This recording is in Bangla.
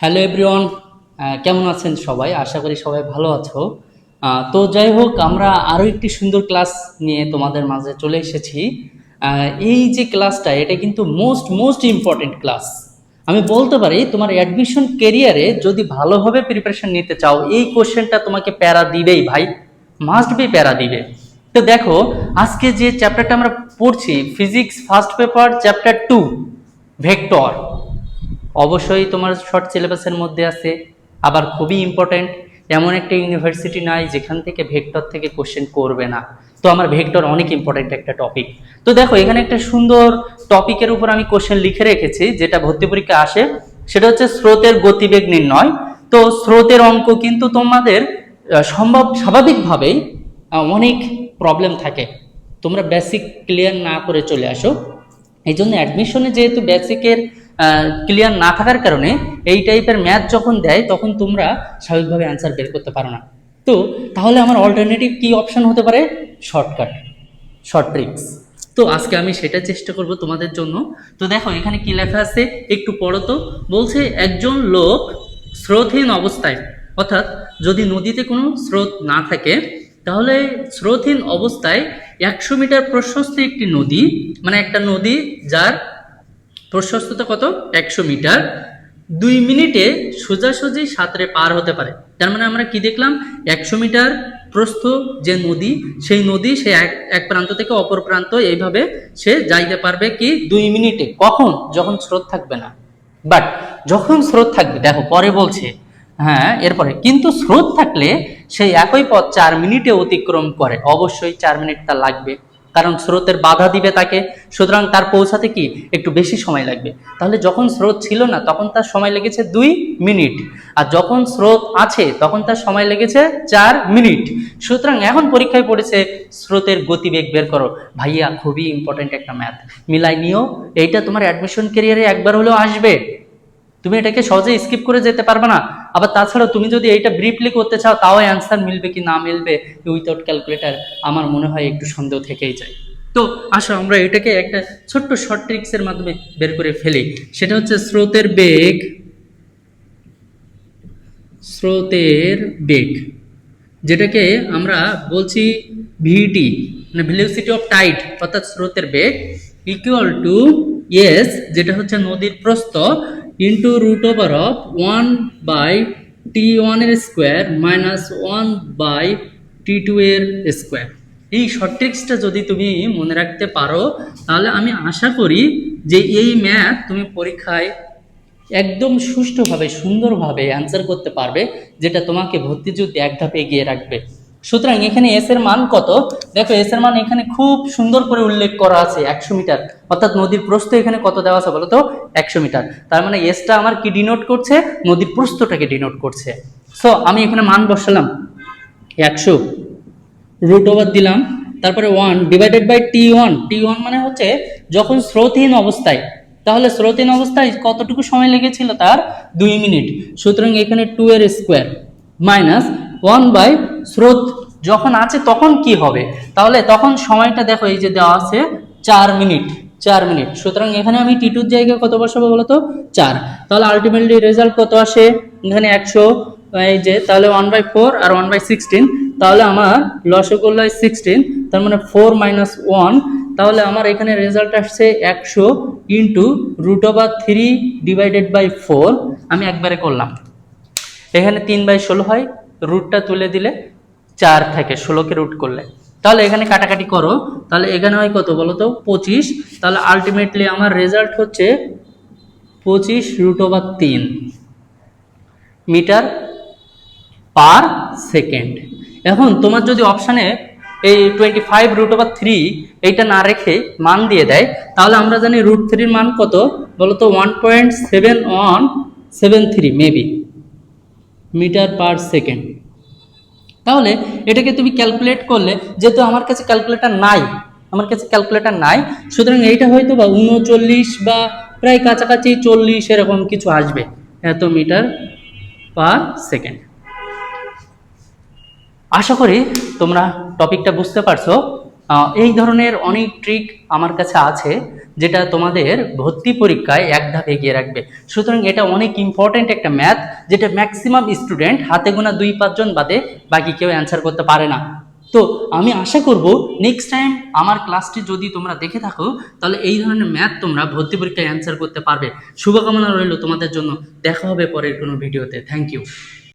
হ্যালো এভরিওয়ান কেমন আছেন সবাই? আশা করি সবাই ভালো আছো। তো যাই হোক, আমরা আরও একটি সুন্দর ক্লাস নিয়ে তোমাদের মাঝে চলে এসেছি। এই যে ক্লাসটা এটা কিন্তু মোস্ট মোস্ট ইম্পর্টেন্ট ক্লাস আমি বলতে পারি, তোমার অ্যাডমিশন কেরিয়ারে যদি ভালোভাবে প্রিপারেশন নিতে চাও, এই কোশ্চেনটা তোমাকে প্যারা দিবেই ভাই। মাস্ট বি প্যারা দিবে। তো দেখো, আজকে যে চ্যাপ্টারটা আমরা পড়ছি physics first paper chapter two vector অবশ্যই তোমার শর্ট সিলেবাসের মধ্যে আছে, আবার খুবই ইম্পর্ট্যান্ট এমন একটা ইউনিভার্সিটি নাই যেখান থেকে ভেক্টর থেকে কোশ্চেন করবে না। তো আমার ভেক্টর অনেক ইম্পর্ট্যান্ট একটা টপিক তো দেখো, এখানে একটা সুন্দর টপিকের উপর আমি কোশ্চেন লিখে রেখেছি, যেটা ভর্তি পরীক্ষা আসে, সেটা হচ্ছে স্রোতের গতিবেগ নির্ণয়। তো স্রোতের অঙ্ক কিন্তু তোমাদের সম্ভব, স্বাভাবিকভাবেই অনেক প্রবলেম থাকে। তোমরা বেসিক ক্লিয়ার না করে চলে আসো। এই জন্য অ্যাডমিশনে যেহেতু বেসিকের ক্লিয়ার না থাকার কারণে এই টাইপের ম্যাথ যখন দেয়, তখন তোমরা স্বাভাবিকভাবে অ্যান্সার বের করতে পারো না। তো, তাহলে আমার অল্টারনেটিভ কি অপশন হতে পারে? শর্টকাট শর্ট ট্রিক্স তো, আজকে আমি সেটা চেষ্টা করব তোমাদের জন্য। তো দেখো, এখানে কি লেখা আছে? একটু পড়ো তো। বলছে, একজন লোক স্রোতহীন অবস্থায়, অর্থাৎ যদি নদীতে কোনো স্রোত না থাকে, তাহলে স্রোতহীন অবস্থায় একশো মিটার প্রশস্ত একটি নদী মানে একটা নদী যার প্রশস্ততা কত? একশো মিটার। দুই মিনিটে সোজাসুজি সাঁতরে পার হতে পারে। তার মানে আমরা কি দেখলাম? একশো মিটার প্রস্থ যে নদী, সেই নদী সে এক এক প্রান্ত থেকে অপর প্রান্ত এইভাবে সে যাইতে পারবে কি? দুই মিনিটে। কখন? যখন স্রোত থাকবে না। বাট যখন স্রোত থাকবে, দেখো, পরে বলছে। হ্যাঁ এরপরে। কিন্তু স্রোত থাকলে সেই একই পথ চার মিনিটে অতিক্রম করে। অবশ্যই চার মিনিট তার লাগবে। কারণ স্রোতের বাধা দিবে তাকে। সুতরাং তার পৌঁছাতে কি একটু বেশি সময় লাগবে। তাহলে যখন স্রোত ছিল না, তখন তার সময় লেগেছে দুই মিনিট। আর যখন স্রোত আছে, তখন তার সময় লেগেছে চার মিনিট। সুতরাং এখন পরীক্ষায় পড়েছে, স্রোতের গতিবেগ বের করো। ভাইয়া, খুবই ইম্পর্টেন্ট একটা ম্যাথ মিলাই নিও। এইটা তোমার অ্যাডমিশন ক্যারিয়ারে একবার হলেও আসবে। তুমি এটাকে সহজে স্কিপ করে যেতে পারবে না। আবার তাছাড়া তুমি যদি এইটা ব্রিফলি করতে চাও, তাও অ্যান্সার মিলবে কি না মিলবে উইথাউট ক্যালকুলেটার আমার মনে হয় একটু সন্দেহ থেকেই যায়। তো আসো, আমরা এটাকে একটা ছোট্ট শর্ট ট্রিক্সের মাধ্যমে বের করে ফেলি। সেটা হচ্ছে স্রোতের বেগ স্রোতের বেগ, যেটাকে আমরা বলছি ভিটি মানে ভেলোসিটি অফ টাইট অর্থাৎ স্রোতের বেগ ইকুয়াল টু এস যেটা হচ্ছে নদীর প্রস্থ into root over of one by T ওয়ানের square minus one by T two এর স্কোয়ার এই শর্ট ট্রিক্সটা যদি তুমি মনে রাখতে পারো, তাহলে আমি আশা করি যে এই ম্যাথ তুমি পরীক্ষায় একদম সুষ্ঠুভাবে, সুন্দরভাবে অ্যান্সার করতে পারবে, যেটা তোমাকে ভর্তি যুদ্ধে এক ধাপে এগিয়ে রাখবে। সুতরাং এখানে এস এর মান কত? দেখো এস এর মান এখানে খুব সুন্দর করে উল্লেখ করা আছে, একশো মিটার। অর্থাৎ নদীর প্রস্থ এখানে কত দেওয়া আছে বলো তো? একশো মিটার। তার মানে এসটা আমার কি ডিনোট করছে? নদীর প্রস্থটাকে ডিনোট করছে। সো আমি এখানে মান বসালাম। একশো। রুট ওভার দিলাম। তারপরে one divided by T one T one মানে হচ্ছে যখন স্রোতহীন অবস্থায়, তাহলে স্রোতহীন অবস্থায় কতটুকু সময় লেগেছিল তার? দুই মিনিট। সুতরাং এখানে টু এর স্কোয়ার মাইনাস ওয়ান বাই স্রোত যখন আছে তখন কি হবে? তাহলে তখন সময়টা দেখো, এই যে দেওয়া আছে চার মিনিট চার মিনিট। সুতরাং এখানে আমি টি টুর জায়গায় কত বসাবো বলো তো চার। তাহলে আলটিমেটলি রেজাল্ট কত আসে? এখানে একশো, এই যে, তাহলে ওয়ান বাই ফোর আর ওয়ান বাই সিক্সটিন তাহলে আমার লসগোল হয় সিক্সটিন তার মানে ফোর মাইনাস ওয়ান তাহলে আমার এখানে রেজাল্ট আসছে একশো into root over three divided by four আমি একবারে করলাম। এখানে তিন বাই ষোলো হয় রুটটা তুলে দিলে চার থেকে, ষোলোকে রুট করলে। তাহলে এখানে কাটাকাটি করো। তাহলে এখানে হয় কত বলো তো পঁচিশ। তাহলে আলটিমেটলি আমার রেজাল্ট হচ্ছে পঁচিশ রুট ওভার তিন মিটার পার সেকেন্ড। এখন তোমার যদি অপশানে এই twenty five root over three এইটা না রেখে মান দিয়ে দেয়, তাহলে আমরা জানি রুট থ্রির মান কত? বলতো one point seven one seven three maybe metre per second. তাহলে এটাকে তুমি ক্যালকুলেট করলে, যেহেতু আমার কাছে ক্যালকুলেটার নাই, আমার কাছে ক্যালকুলেটার নাই, সুতরাং এইটা হয়তো বা উনচল্লিশ বা প্রায় কাছাকাছি চল্লিশ এরকম কিছু আসবে এত মিটার পার সেকেন্ড। আশা করি তোমরা টপিকটা বুঝতে পারছ। এই ধরনের অনেক ট্রিক আমার কাছে আছে যেটা তোমাদের ভর্তি পরীক্ষায় এক ধাপ এগিয়ে রাখবে। সুতরাং এটা অনেক ইম্পর্ট্যান্ট একটা ম্যাথ যেটা ম্যাক্সিমাম স্টুডেন্ট হাতে গোনা দুই পাঁচজন বাদে বাকি কেউ অ্যান্সার করতে পারে না। তো আমি আশা করব নেক্সট টাইম আমার ক্লাসটি যদি তোমরা দেখে থাকো, তাহলে এই ধরনের ম্যাথ তোমরা ভর্তি পরীক্ষায় অ্যান্সার করতে পারবে। শুভকামনা রইল তোমাদের জন্য। দেখা হবে পরের কোনো ভিডিওতে থ্যাংক ইউ